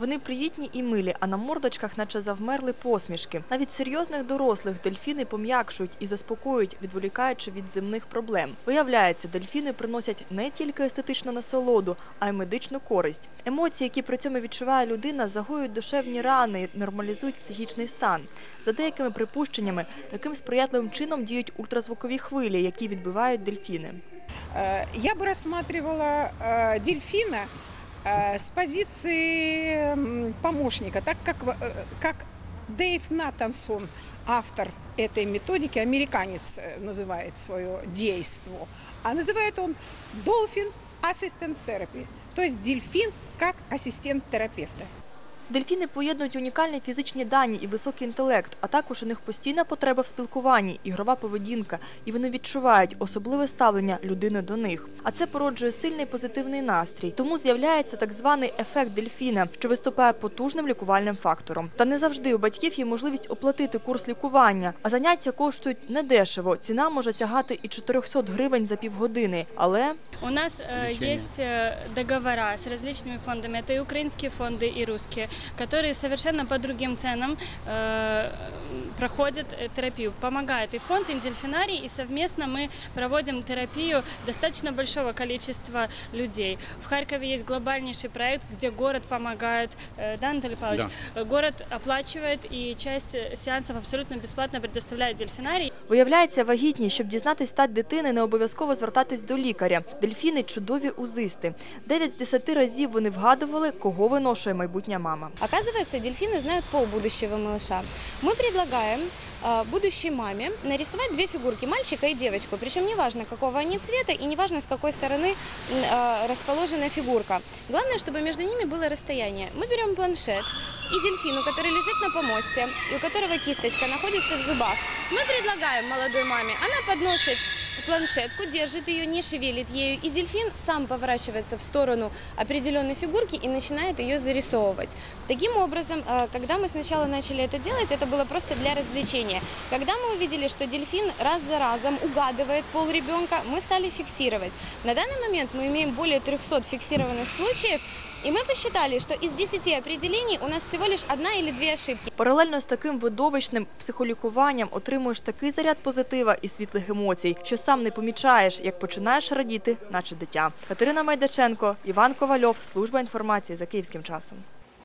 Вони привітні і милі, а на мордочках наче завмерли посмішки. Навіть серйозних дорослих дельфіни пом'якшують і заспокоюють, відволікаючи від земних проблем. Виявляється, дельфіни приносять не тільки естетичну насолоду, а й медичну користь. Емоції, які при цьому відчуває людина, загоюють душевні рани, і нормалізують психічний стан. За деякими припущеннями, таким сприятливим чином діють ультразвукові хвилі, які відбивають дельфіни. Э, Я бы рассматривала э, дельфина э, с позиции м, помощника, так как, в- э, как Дэйв Натансон, автор этой методики, американец э, называет свое действо, а называет он Dolphin Assistant Therapy, то есть дельфин как ассистент терапевта. Дельфіни поєднують унікальні фізичні дані і високий інтелект, а також у них постійна потреба в спілкуванні, ігрова поведінка, і вони відчувають особливе ставлення людини до них. А це породжує сильний позитивний настрій. Тому з'являється так званий ефект дельфіна, що виступає потужним лікувальним фактором. Та не завжди у батьків є можливість оплатити курс лікування, а заняття коштують недешево. Ціна може сягати і 400 гривень за півгодини. Але У нас э, Лечение. есть э, договора с различными фондами, это и украинские фонды, и русские, которые совершенно по другим ценам э, проходят э, терапию. Помогает и фонд, и дельфинарий, и совместно мы проводим терапию достаточно большого количества людей. В Харькове есть глобальнейший проект, где город помогает, э, да, Анатолий Павлович? Э, Город оплачивает и часть э, сеансов абсолютно бесплатно предоставляет дельфинарий. Виявляється, вагітні, щоб дізнатись стать дитини, не обов'язково звертатись до лікаря. Дельфіни чудові узисти. Дев'ять з десяти разів вони вгадували, кого виношує майбутня мама. Оказывается, дельфины знают пол будущего малыша. Мы предлагаем э, будущей маме нарисовать две фигурки, мальчика и девочку. Причем неважно, какого они цвета и неважно, с какой стороны э, расположена фигурка. Главное, чтобы между ними было расстояние. Мы берем планшет и дельфину, который лежит на помосте, и у которого кисточка находится в зубах. Мы предлагаем молодой маме, она подносит планшетку, держит ее, не шевелит ею, и дельфин сам поворачивается в сторону определенной фигурки и начинает ее зарисовывать. Таким образом, э, когда мы сначала начали это делать, это было просто для развлечения. Когда мы увидели, что дельфин раз за разом угадывает пол ребенка, мы стали фиксировать. На данный момент мы имеем более 300 фиксированных случаев, и мы посчитали, что из 10 определений у нас всего лишь одна или две ошибки. Паралельно з таким видовищним психолікуванням отримуєш такий заряд позитива і світлих емоцій, що сам не помічаєш, як починаєш радіти, наче дитя. Катерина Майдаченко, Іван Ковальов, служба інформації за київським часом.